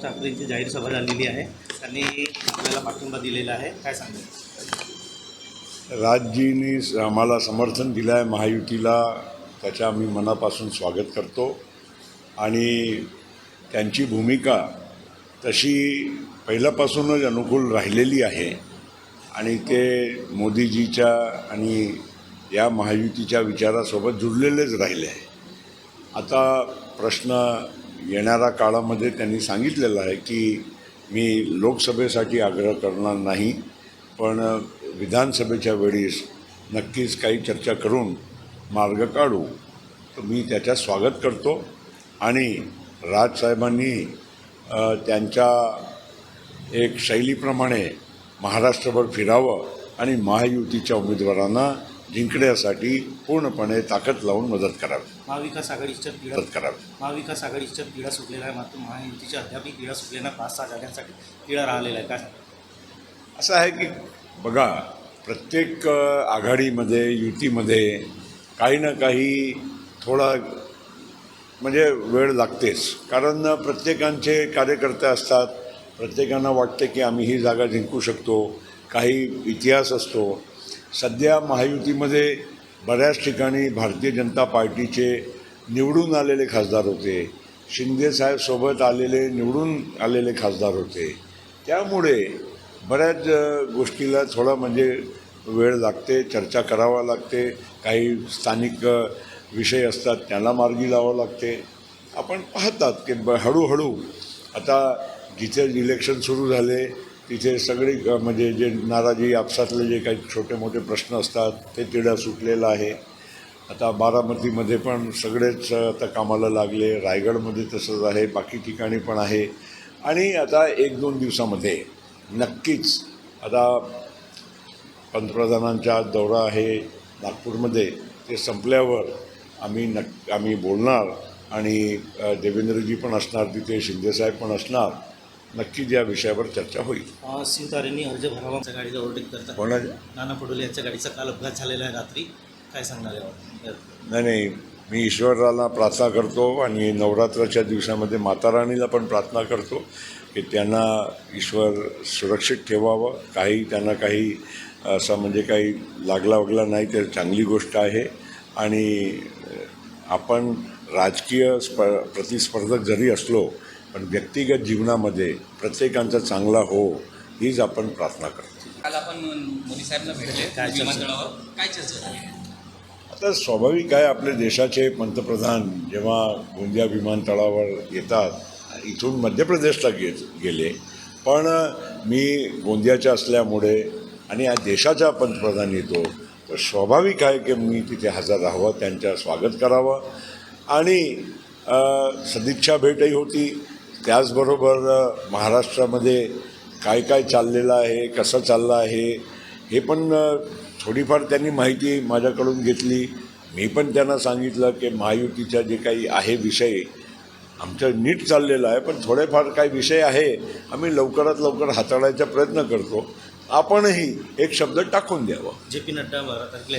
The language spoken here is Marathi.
ठाकरेंची जाहीर सभा झालेली आहे. त्यांनी आपल्याला पाठिंबा दिलेला आहे. काय सांगाल? राजजींनी आम्हाला समर्थन दिलं आहे महायुतीला. त्याच्या आम्ही मनापासून स्वागत करतो. आणि त्यांची भूमिका तशी पहिल्यापासूनच अनुकूल राहिलेली आहे. आणि ते मोदीजीच्या आणि या महायुतीच्या विचारासोबत जुळलेलेच राहिले. आहे आता प्रश्न येणाऱ्या काळामध्ये त्यांनी सांगितलेलं आहे की मी लोकसभेसाठी आग्रह करणार नाही पण विधानसभेच्या वेळीस नक्कीच काही चर्चा करून मार्ग काढू. तर मी त्याच्यात स्वागत करतो आणि राजसाहेबांनी त्यांच्या एक शैलीप्रमाणे महाराष्ट्रभर फिरावं आणि महायुतीच्या उमेदवारांना जिंकण्यासाठी पूर्णपणे ताकद लावून मदत करावी. महाविकास आघाडीच्या पीडा मदत करावी. महाविकास आघाडीच्या पीडा सुटलेला आहे मात्र महायुतीच्या अद्यापही पीडा सुटलेल्या पाच सहा जागांसाठी पीडा राहिलेला आहे काय असं आहे की बघा प्रत्येक आघाडीमध्ये युतीमध्ये काही ना काही थोडा म्हणजे वेळ लागतेच. कारण प्रत्येकांचे कार्यकर्ते असतात. प्रत्येकांना वाटते की आम्ही ही जागा जिंकू शकतो. काही इतिहास असतो. सध्या महायुतीमध्ये बऱ्याच ठिकाणी भारतीय जनता पार्टीचे निवडून आलेले खासदार होते. शिंदेसाहेबसोबत आलेले निवडून आलेले खासदार होते. त्यामुळे बऱ्याच गोष्टीला थोडा म्हणजे वेळ लागते चर्चा करावा लागते. काही स्थानिक विषय असतात त्यांना मार्गी लावावं लागते. आपण पाहतात की ब हळूहळू आता जिथे इलेक्शन सुरू झाले तिथे सगळी म्हणजे जे नाराजी आपसातले जे काही छोटे मोठे प्रश्न असतात ते तिढा सुटलेलं आहे. आता बारामतीमध्ये पण सगळेच आता कामाला लागले. रायगडमध्ये तसंच आहे बाकी ठिकाणी पण आहे. आणि आता एक दोन दिवसामध्ये नक्कीच आता पंतप्रधानांचा दौरा आहे नागपूरमध्ये. ते संपल्यावर आम्ही नक् आम्ही बोलणार आणि देवेंद्रजी पण असणार तिथे शिंदेसाहेब पण असणार. नक्कीच या विषयावर चर्चा होईल. शिवतारेंनी अर्ज भरावा गाडीचा ओव्हरटेक करतात कोणाच्या नाना पडोले यांच्या गाडीचा काल अपघात झालेला आहे रात्री. काय सांगणार यावर नाही नाही. मी ईश्वराला प्रार्थना करतो आणि नवरात्राच्या दिवसामध्ये माता राणीला पण प्रार्थना करतो की त्यांना ईश्वर सुरक्षित ठेवावं. काही त्यांना काही असं म्हणजे काही लागला वगला नाही तर चांगली गोष्ट आहे. आणि आपण राजकीय स्प प्रतिस्पर्धक जरी असलो पण व्यक्तिगत जीवनामध्ये प्रत्येकांचा चांगला हो हीच आपण प्रार्थना करतो. काल आपण मोदी साहेबला भेटले काय चर्चा? विमानतळावर. काय चर्चा झाली? आता स्वाभाविक आहे आपल्या देशाचे पंतप्रधान जेव्हा गोंदिया विमानतळावर येतात इथून मध्य प्रदेशला गे गेले. पण मी गोंदियाच्या असल्यामुळे आणि या देशाचा पंतप्रधान येतो तर स्वाभाविक आहे की मी तिथे हजर राहावं त्यांचं स्वागत करावं. आणि सदिच्छा भेटही होती. त्याचबरोबर महाराष्ट्रामध्ये काय काय चाललेलं आहे कसं चाललं आहे हे पण थोडीफार त्यांनी माहिती माझ्याकडून घेतली. मी पण त्यांना सांगितलं की महायुतीचा जे काही आहे विषय आमचं नीट चाललेलं आहे पण थोडेफार काही विषय आहे आम्ही लवकरात लवकर हाताळायचा प्रयत्न करतो. आपणही एक शब्द टाकून द्यावा. जे पी नड्डा बारा तारखेला